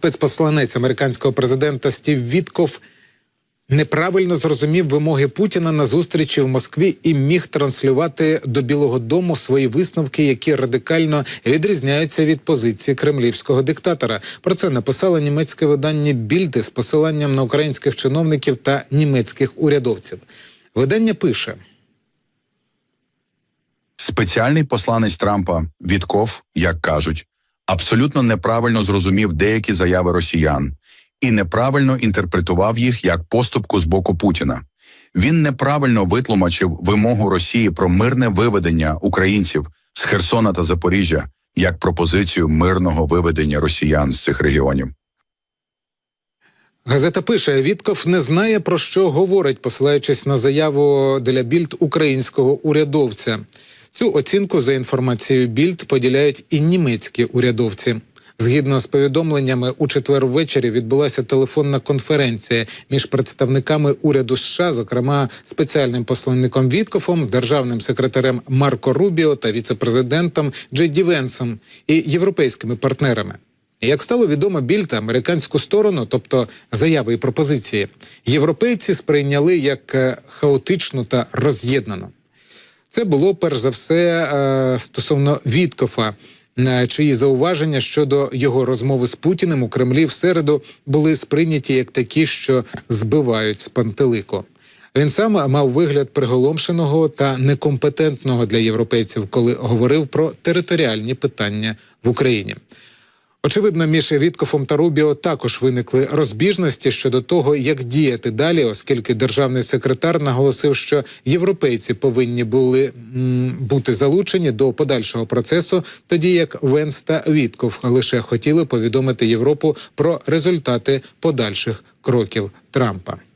Спецпосланець американського президента Стів Вітков неправильно зрозумів вимоги Путіна на зустрічі в Москві і міг транслювати до Білого Дому свої висновки, які радикально відрізняються від позиції кремлівського диктатора. Про це написало німецьке видання Більди з посиланням на українських чиновників та німецьких урядовців. Видання пише. Спеціальний посланець Трампа Вітков, як кажуть, абсолютно неправильно зрозумів деякі заяви росіян і неправильно інтерпретував їх як поступку з боку Путіна. Він неправильно витлумачив вимогу Росії про мирне виведення українців з Херсона та Запоріжжя як пропозицію мирного виведення росіян з цих регіонів. Газета пише: Вітков не знає про що говорить, посилаючись на заяву для Більд українського урядовця. Цю оцінку за інформацією Більд поділяють і німецькі урядовці. Згідно з повідомленнями, у четвер ввечері відбулася телефонна конференція між представниками уряду США, зокрема спеціальним посланником Віткофом, державним секретарем Марко Рубіо та віцепрезидентом Джей Ді Венсом і європейськими партнерами. Як стало відомо більта американську сторону, тобто заяви і пропозиції, європейці сприйняли як е, хаотичну та роз'єднану. Це було перш за все е, стосовно Віткофа, е, чиї зауваження щодо його розмови з Путіним у Кремлі в середу були сприйняті як такі, що збивають з пантелику. Він сам мав вигляд приголомшеного та некомпетентного для європейців, коли говорив про територіальні питання в Україні. Очевидно, між Віткофом та Рубіо також виникли розбіжності щодо того, як діяти далі, оскільки державний секретар наголосив, що європейці повинні були м, бути залучені до подальшого процесу, тоді як Венс та Вітков лише хотіли повідомити Європу про результати подальших кроків Трампа.